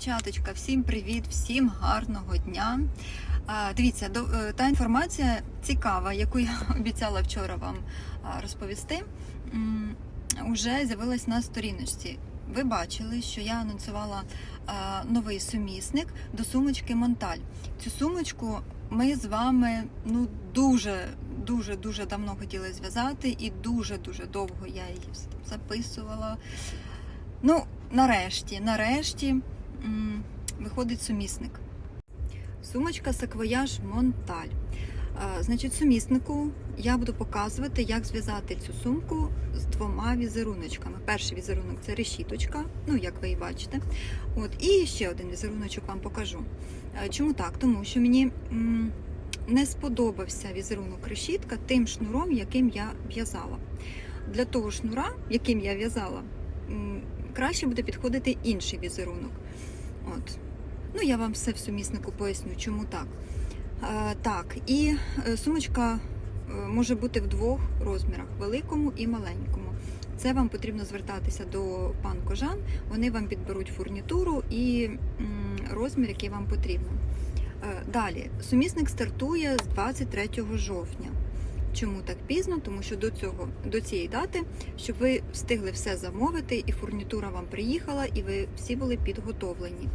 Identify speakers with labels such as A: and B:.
A: дівчаточка, всім привіт, всім гарного дня. Дивіться, е, та інформація цікава, яку я обіцяла вчора вам розповісти, уже з'явилась на сторіночці. Ви бачили, що я анонсувала новий сумісник до сумочки Монталь. Цю сумочку ми з вами ну дуже дуже дуже давно хотіли зв'язати, і дуже дуже довго я її записувала. Ну, нарешті, нарешті виходить сумісник. Сумочка Саквояж Монталь. Значить, суміснику я буду показувати, як зв'язати цю сумку з двома візеруночками. Перший візерунок це решіточка, ну як ви і бачите. От, і ще один візеруночок вам покажу. Чому так? Тому що мені не сподобався візерунок решітка тим шнуром, яким я в'язала. Для того шнура, яким я в'язала, краще буде підходити інший візерунок. От. Ну, я вам все в суміснику поясню, чому так. Е, так, і е, сумочка е, може бути в двох розмірах: великому і маленькому. Це вам потрібно звертатися до пан Кожан, вони вам підберуть фурнітуру і розмір, який вам потрібен. Е, Далі, сумісник стартує з 23 жовтня. Чому так пізно? Тому що до цього до цієї дати, щоб ви встигли все замовити, і фурнітура вам приїхала, і ви всі були підготовлені.